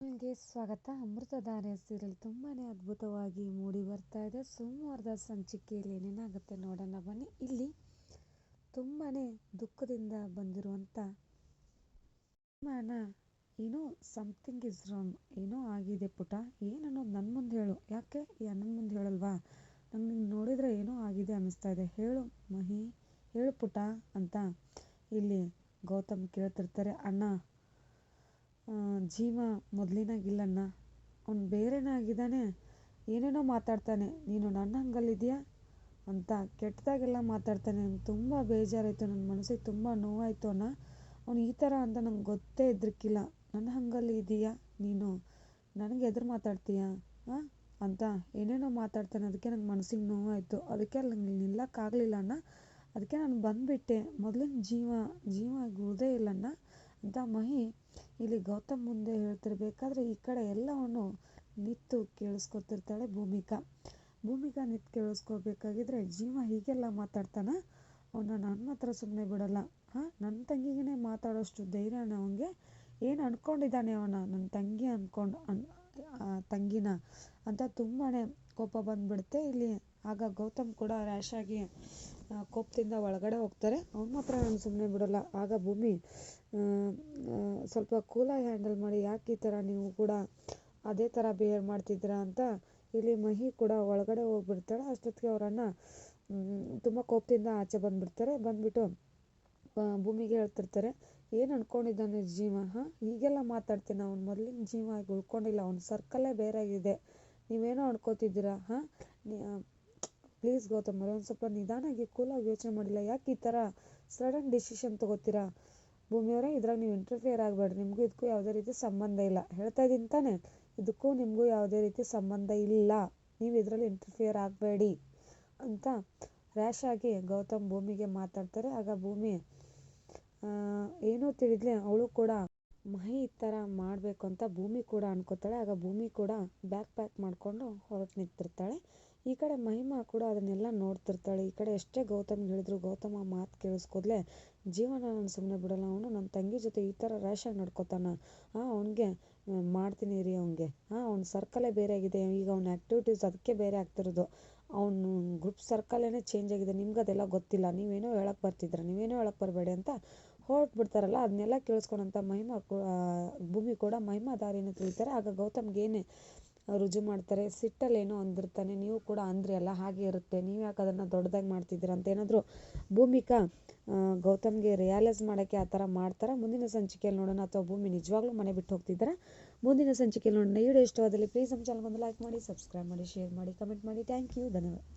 ಗೆ ಸ್ವಾಗತ. ಅಮೃತಧಾರೆ ಸೀರಿಯಲ್ ತುಂಬಾ ಅದ್ಭುತವಾಗಿ ಮೂಡಿ ಬರ್ತಾ ಇದೆ. ಸೋಮವಾರದ ಸಂಚಿಕೆಯಲ್ಲಿ ಏನೇನಾಗುತ್ತೆ ನೋಡೋಣ ಬನ್ನಿ. ಇಲ್ಲಿ ತುಂಬಾ ದುಃಖದಿಂದ ಬಂದಿರುವಂಥ ಮಾನ ಏನೋ ಸಮಥಿಂಗ್ ಇಸ್ ರಾಂಗ್ ಏನೋ ಆಗಿದೆ ಪುಟ, ಏನನ್ನೋದು ನನ್ನ ಮುಂದೆ ಹೇಳು. ಯಾಕೆ? ಈ ಅಣ್ಣನ ಮುಂದೆ ಹೇಳಲ್ವಾ? ನಂಗೆ ನಿನ್ನ ನೋಡಿದರೆ ಏನೋ ಆಗಿದೆ ಅನ್ನಿಸ್ತಾ ಇದೆ. ಹೇಳು ಮಹಿ, ಹೇಳು ಪುಟ ಅಂತ ಇಲ್ಲಿ ಗೌತಮ್ ಕೇಳ್ತಿರ್ತಾರೆ. ಅಣ್ಣ ಜೀವ ಮೊದಲಿನಾಗಿಲ್ಲಣ್ಣ. ಅವ್ನು ಬೇರೆನೇ ಆಗಿದ್ದಾನೆ ಏನೇನೋ ಮಾತಾಡ್ತಾನೆ. ನೀನು ನನ್ನ ಹಂಗಲ್ಲಿದೆಯಾ ಅಂತ ಕೆಟ್ಟದಾಗೆಲ್ಲ ಮಾತಾಡ್ತಾನೆ. ನಂಗೆ ತುಂಬ ಬೇಜಾರಾಯಿತು. ನನ್ನ ಮನಸ್ಸಿಗೆ ತುಂಬ ನೋವಾಯಿತು ಅಣ್ಣ. ಅವ್ನು ಈ ಥರ ಅಂತ ನಂಗೆ ಗೊತ್ತೇ ಇದ್ರಕ್ಕಿಲ್ಲ. ನನ್ನ ಹಂಗಲ್ಲಿ ಇದೆಯಾ ನೀನು ನನಗೆ ಎದುರು ಮಾತಾಡ್ತೀಯಾ? ಹಾಂ ಅಂತ ಏನೇನೋ ಮಾತಾಡ್ತಾನೆ. ಅದಕ್ಕೆ ನಂಗೆ ಮನಸ್ಸಿಗೆ ನೋವಾಯಿತು. ಅದಕ್ಕೆ ಅಲ್ಲಿ ನಂಗೆ ನಿಲ್ಲಕ್ಕಾಗಲಿಲ್ಲ ಅಣ್ಣ. ಅದಕ್ಕೆ ನಾನು ಬಂದುಬಿಟ್ಟೆ. ಮೊದಲಿನ ಜೀವ ಜೀವ ಉಳಿದೇ ಇಲ್ಲಣ್ಣ. ಅಂತ ಮಹಿ ಇಲ್ಲಿ ಗೌತಮ್ ಮುಂದೆ ಹೇಳ್ತಿರ್ಬೇಕಾದ್ರೆ ಈ ಕಡೆ ಎಲ್ಲವನ್ನು ನಿತ್ತು ಕೇಳಿಸ್ಕೊತಿರ್ತಾಳೆ ಭೂಮಿಕಾ. ಭೂಮಿಕಾ ನಿತ್ ಕೇಳಿಸ್ಕೋಬೇಕಾಗಿದ್ರೆ ಜೀವ ಹೀಗೆಲ್ಲ ಮಾತಾಡ್ತಾನ? ಅವನ್ನ ನನ್ನ ಹತ್ರ ಸುಮ್ಮನೆ ಬಿಡಲ್ಲ. ಹಾಂ ನನ್ನ ತಂಗಿಗೇ ಮಾತಾಡೋಷ್ಟು ಧೈರ್ಯನ ಅವನಿಗೆ? ಏನು ಅಂದ್ಕೊಂಡಿದ್ದಾನೆ ಅವನ? ನನ್ನ ತಂಗಿ ಅಂದ್ಕೊಂಡು ಅನ್ ತಂಗಿನ ಅಂತ ತುಂಬಾ ಕೋಪ ಬಂದ್ಬಿಡುತ್ತೆ. ಇಲ್ಲಿ ಆಗ ಗೌತಮ್ ಕೂಡ ರ್ಯಾಶಾಗಿ ಕೋಪದಿಂದ ಒಳಗಡೆ ಹೋಗ್ತಾರೆ. ಅವ್ನ ಮಾತ್ರ ನಾನು ಸುಮ್ಮನೆ ಬಿಡೋಲ್ಲ. ಆಗ ಭೂಮಿ ಸ್ವಲ್ಪ ಕೂಲಾಗಿ ಹ್ಯಾಂಡಲ್ ಮಾಡಿ, ಯಾಕೆ ಈ ಥರ ನೀವು ಕೂಡ ಅದೇ ಥರ ಬಿಹೇವ್ ಮಾಡ್ತಿದ್ದೀರಾ ಅಂತ ಇಲ್ಲಿ ಮಹಿ ಕೂಡ ಒಳಗಡೆ ಹೋಗ್ಬಿಡ್ತಾಳೆ. ಅಷ್ಟೊತ್ತಿಗೆ ಅವರನ್ನು ತುಂಬ ಕೋಪದಿಂದ ಆಚೆ ಬಂದುಬಿಡ್ತಾರೆ. ಬಂದುಬಿಟ್ಟು ಭೂಮಿಗೆ ಹೇಳ್ತಿರ್ತಾರೆ, ಏನು ಅನ್ಕೊಂಡಿದ್ದಾನೆ ಜೀವ? ಹಾಂ? ಹೀಗೆಲ್ಲ ಮಾತಾಡ್ತೀನಿ ಅವ್ನು? ಮೊದಲಿನ ಜೀವ ಆಗಿ ಉಳ್ಕೊಂಡಿಲ್ಲ. ಅವ್ನ ಸರ್ಕಲ್ಲೇ ಬೇರೆ ಆಗಿದೆ ನೀವೇನೋ ಅನ್ಕೋತಿದ್ದೀರಾ? ಹಾಂ? ಪ್ಲೀಸ್ ಗೌತಮ್ ಅವರೇ ಒಂದು ಸ್ವಲ್ಪ ನಿಧಾನಾಗಿ ಕೂಲಾಗಿ ಯೋಚನೆ ಮಾಡಿಲ್ಲ ಯಾಕೆ ಈ ಥರ ಸಡನ್ ಡಿಸಿಷನ್ ತೊಗೋತೀರಾ? ಭೂಮಿಯವರೇ, ಇದ್ರಾಗ ನೀವು ಇಂಟರ್ಫಿಯರ್ ಆಗಬೇಡ್ರಿ. ನಿಮಗೂ ಇದಕ್ಕೂ ಯಾವುದೇ ರೀತಿ ಸಂಬಂಧ ಇಲ್ಲ. ಹೇಳ್ತಾ ಇದ್ದೀನಿ ತಾನೇ. ಇದಕ್ಕೂ ನಿಮಗೂ ಯಾವುದೇ ರೀತಿ ಸಂಬಂಧ ಇಲ್ಲ. ನೀವು ಇದರಲ್ಲಿ ಇಂಟರ್ಫಿಯರ್ ಆಗಬೇಡಿ ಅಂತ ರ್ಯಾಶ್ ಆಗಿ ಗೌತಮ್ ಭೂಮಿಗೆ ಮಾತಾಡ್ತಾರೆ. ಆಗ ಭೂಮಿ ಏನೋ ತಿಳಿದ್ಲೆ, ಅವಳು ಕೂಡ ಮಹಿ ಈ ಥರ ಮಾಡಬೇಕು ಅಂತ ಭೂಮಿ ಕೂಡ ಅನ್ಕೋತಾಳೆ. ಆಗ ಭೂಮಿ ಕೂಡ ಬ್ಯಾಕ್ ಪ್ಯಾಕ್ ಮಾಡಿಕೊಂಡು ಹೊರಟು ನಿಂತಿರ್ತಾಳೆ. ಈ ಕಡೆ ಮಹಿಮಾ ಕೂಡ ಅದನ್ನೆಲ್ಲ ನೋಡ್ತಿರ್ತಾಳೆ. ಈ ಕಡೆ ಎಷ್ಟೇ ಗೌತಮ್ ಹೇಳಿದ್ರು ಗೌತಮ ಮಾತು ಕೇಳಿಸ್ಕೋದ್ಲೆ ಜೀವನ ನಾನು ಸುಮ್ಮನೆ ಬಿಡಲ್ಲ. ಅವನು ನನ್ನ ತಂಗಿ ಜೊತೆ ಈ ಥರ ರ್ಯಾಶಾಗಿ ನಡ್ಕೋತಾನ. ಹಾಂ ಅವ್ನಿಗೆ ಮಾಡ್ತೀನಿ ರೀ ಅವ್ನಿಗೆ. ಹಾಂ ಅವ್ನ ಸರ್ಕಲೇ ಬೇರೆ ಆಗಿದೆ. ಈಗ ಅವ್ನ ಆ್ಯಕ್ಟಿವಿಟೀಸ್ ಅದಕ್ಕೆ ಬೇರೆ ಆಗ್ತಿರೋದು. ಅವನು ಗ್ರೂಪ್ ಸರ್ಕಲೇ ಚೇಂಜ್ ಆಗಿದೆ. ನಿಮ್ಗೆ ಅದೆಲ್ಲ ಗೊತ್ತಿಲ್ಲ. ನೀವೇನೋ ಹೇಳಕ್ಕೆ ಬರ್ತಿದ್ರ. ನೀವೇನೋ ಹೇಳಕ್ಕೆ ಬರಬೇಡಿ ಅಂತ ಹೊರಟ್ಬಿಡ್ತಾರಲ್ಲ. ಅದನ್ನೆಲ್ಲ ಕೇಳಿಸ್ಕೊಂಡಂಥ ಮಹಿಮಾ ಭೂಮಿ ಕೂಡ ಮಹಿಮಾ ದಾರಿನ ತಿಳಿತಾರೆ. ಆಗ ಗೌತಮ್ಗೆ ಏನೇ ರುಜು ಮಾಡ್ತಾರೆ. ಸಿಟ್ಟಲ್ಲಿ ಏನೋ ಅಂದಿರ್ತಾನೆ. ನೀವು ಕೂಡ ಅಂದ್ರಿ ಅಲ್ಲ, ಹಾಗೆ ಇರುತ್ತೆ. ನೀವು ಯಾಕೆ ಅದನ್ನು ದೊಡ್ಡದಾಗಿ ಮಾಡ್ತಿದ್ದೀರ ಅಂತ ಏನಾದರೂ ಭೂಮಿಕಾ ಗೌತಮ್ಗೆ ರಿಯಲೈಸ್ ಮಾಡೋಕ್ಕೆ ಆ ಥರ ಮಾಡ್ತಾರೆ? ಮುಂದಿನ ಸಂಚಿಕೆಯಲ್ಲಿ ನೋಡೋಣ. ಅಥವಾ ಭೂಮಿ ನಿಜವಾಗ್ಲೂ ಮನೆ ಬಿಟ್ಟು ಹೋಗ್ತಿದ್ದಾರೆ? ಮುಂದಿನ ಸಂಚಿಕೆಯಲ್ಲಿ ನೋಡೋಣ. ಈ ವಿಡಿಯೋ ಇಷ್ಟವಾದಲ್ಲಿ ಪ್ಲೀಸ್ ನಮ್ಮ ಚಾನಲ್ ಒಂದು ಲೈಕ್ ಮಾಡಿ ಸಬ್ಸ್ಕ್ರೈಬ್ ಮಾಡಿ ಶೇರ್ ಮಾಡಿ ಕಮೆಂಟ್ ಮಾಡಿ. ಥ್ಯಾಂಕ್ ಯು ಧನ್ಯವಾದ.